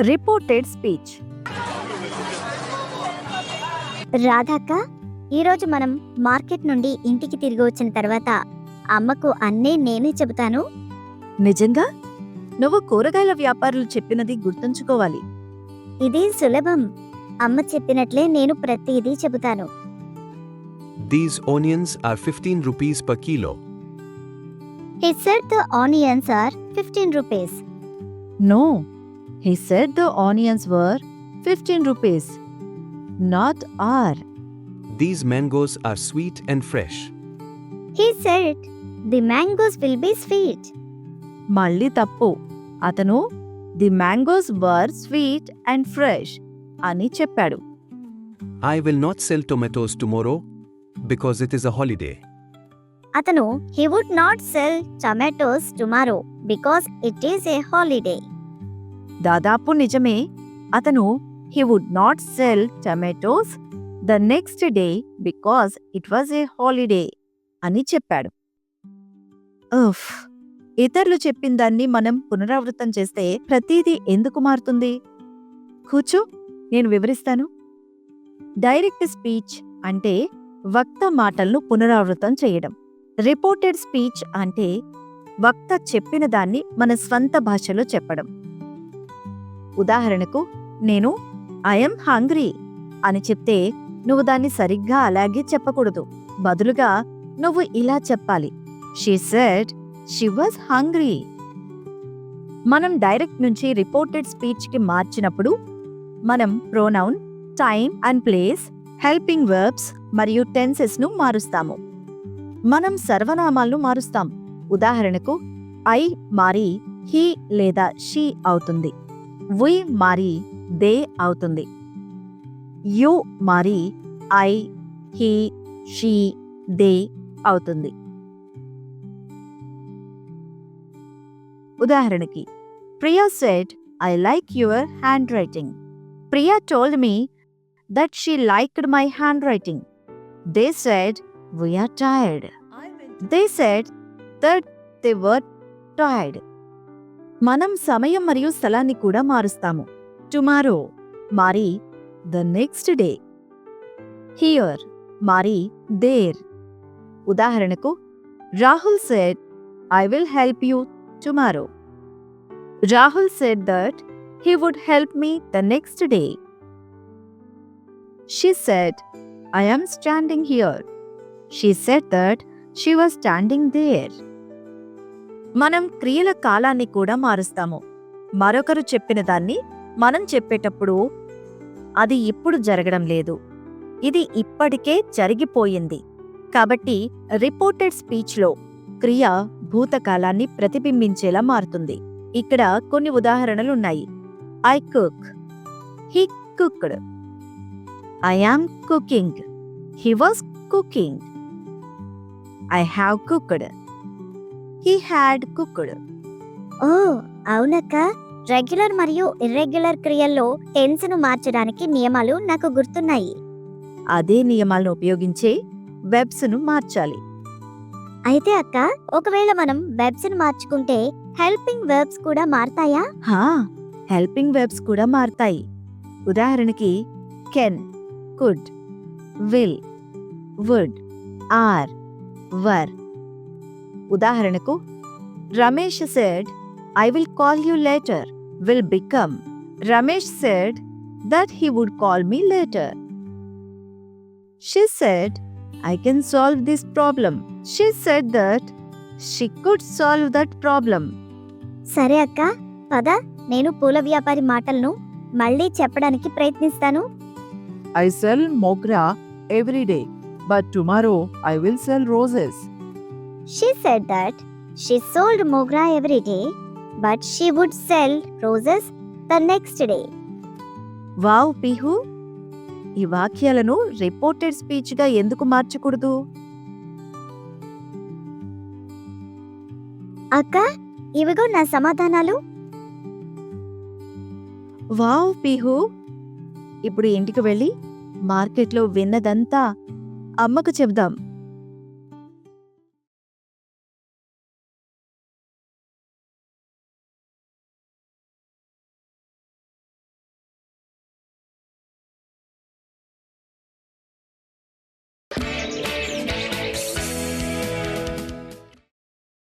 Reported speech. రాధాక్క ఈరోజు మనం market నుండి ఇంటికి తిరిగి వచ్చిన తర్వాత అమ్మకు అన్నీ నేనే చెబుతాను? నిజంగా? నువ్వు కూరగాయల వ్యాపారులు చెప్పినది గుర్తుంచుకోవాలి. ఇది సులభం. అమ్మ చెప్పినట్లే నేను ప్రతిదీ చెబుతాను. These onions are 15 rupees per kilo. He said the onions are fifteen rupees no he said the onions were fifteen rupees not are These mangoes are sweet and fresh. He said the mangoes will be sweet మళ్ళీ తప్పు. అతను the mangoes were sweet and fresh అని చెప్పాడు. I will not sell tomatoes tomorrow because it is a holiday. అతను he would not sell tomatoes tomorrow because it is a holiday దాదాపు నిజమే. అతను he would not sell tomatoes the next day because it was a holiday అని చెప్పాడు. ఉఫ్! ఇతరులు చెప్పిన దాన్ని మనం పునరావృతం చేస్తే ప్రతిదీ ఎందుకు మారుతుంది? కూర్చో నేను వివరిస్తాను. డైరెక్ట్ స్పీచ్ అంటే వక్త మాటలను పునరావృతం చేయడం. రిపోర్టెడ్ స్పీచ్ అంటే వక్త చెప్పిన దాన్ని మన స్వంత భాషలో చెప్పడం. ఉదాహరణకు నేను ఐఎమ్ హంగ్రీ అని చెప్తే నువ్వు దాన్ని సరిగ్గా అలాగే చెప్పకూడదు. బదులుగా నువ్వు ఇలా చెప్పాలి. She said she was hungry మనం డైరెక్ట్ నుంచి రిపోర్టెడ్ స్పీచ్కి మార్చినప్పుడు మనం pronoun time and place helping verbs మరియు టెన్సెస్ను మారుస్తాము. మనం సర్వనామాలను మారుస్తాం. ఉదాహరణకు ఐ మారి హీ లేదా షీ అవుతుంది. వి మారి దే అవుతుంది. యు మారి ఐ హీ షీ దే అవుతుంది. ఉదాహరణకి Priya said I like your handwriting Priya told me that she liked my handwriting they said we're tired they said that they were tired మనం సమయం మరియు స్థలాన్ని కూడా మారుస్తాము. టుమారో మారి ద నెక్స్ట్ డే. హియర్ మారి దేర్. ఉదాహరణకు Rahul said I will help you tomorrow Rahul said that he would help me the next day she said I am standing here she said that she was standing there మనం క్రియల కాలాన్ని కూడా మారుస్తాము. మరొకరు చెప్పిన దాన్ని మనం చెప్పేటప్పుడు అది ఇప్పుడు జరగడం లేదు. ఇది ఇప్పటికే జరిగిపోయింది. కాబట్టి రిపోర్టెడ్ స్పీచ్లో క్రియ భూతకాలాన్ని ప్రతిబింబించేలా మారుతుంది. ఇక్కడ కొన్ని ఉదాహరణలున్నాయి I cook. He cooked. I am cooking. He was cooking. I have cooked. He had cooked ఓ అవునక్క. రెగ్యులర్ మరియు ఇర్రెగ్యులర్ క్రియల్లో టెన్స్ను మార్చడానికి నియమాలు నాకు గుర్తున్నాయి. అదే నియమాలను ఉపయోగించే వెబ్స్ను మార్చాలి. అయితే అక్క ఒకవేళ మనం వెబ్స్ను మార్చుకుంటే హెల్పింగ్ వెర్బ్స్ కూడా మారతాయా? హా హెల్పింగ్ వెబ్స్ కూడా మారతాయి. ఉదాహరణకి can could will would are were ఉదాహరణకు Ramesh said I will call you later will become Ramesh said that he would call me later she said I can solve this problem she said that she could solve that problem సరే అక్క పద నేను పూల వ్యాపారి మాటలను మళ్ళీ చెప్పడానికి ప్రయత్నిస్తాను. I sell mogra every day, but tomorrow I will sell roses. She said that she sold mogra every day but she would sell roses the next day wow Pihu. ఈ వాక్యాలను రిపోర్టెడ్ స్పీచ్గా ఎందుకు మార్చకూడదు? అక్క ఇవిగో నా సమాధానాలు. వావ్ పిహు. ఇప్పుడు ఇంటికి వెళ్ళి మార్కెట్లో విన్నదంతా అమ్మకు చెబుదాం.